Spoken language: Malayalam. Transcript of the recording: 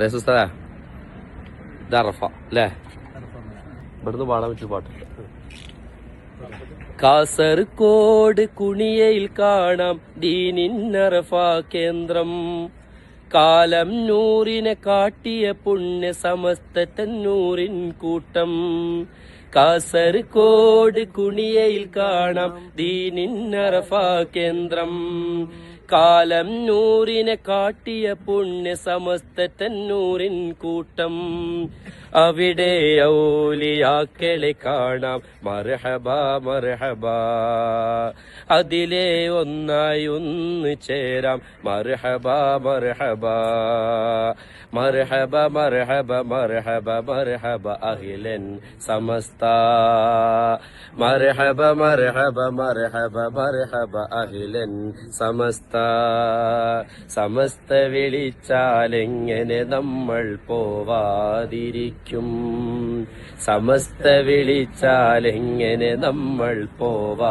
ദേശസ്ഥാ ഇത് അറഫ അല്ലേ? ഇവിടുന്ന് പാടാൻ പറ്റിയ പാട്ട്. കാസർകോട് കുണിയയിൽ കാണാം ദീനിന്നറഫ കേന്ദ്രം. കാലം നൂറിനെ കാട്ടിയ പുണ്യ സമസ്ത തന്നൂറിൻ കൂട്ടം. കാസർകോട് കുണിയയിൽ കാണാം ദീനിന്നറഫ കേന്ദ്രം. കാലം നൂറിനെ കാട്ടിയ പുണ്യ സമസ്ത തന്നൂറിൻ കൂട്ടം. അവിടെ ഔലിയാക്കളെ കാണാം. മർഹബ മർഹബ. അതിലെ ഒന്നായി ഒന്ന് ചേരാം. മർഹബ മർഹബ. മർഹബ മർഹബ മർഹബ മർഹബ അഖിലൻ സമസ്ത. മർഹബ മർഹബ മർഹബ മർഹബ അഖിലൻ സമസ്ത. സമസ്ത വിളിച്ചാലെങ്ങനെ നമ്മൾ പോവാതിരിക്കും? സമസ്ത വിളിച്ചാലെങ്ങനെ നമ്മൾ പോവാതിരിക്കും?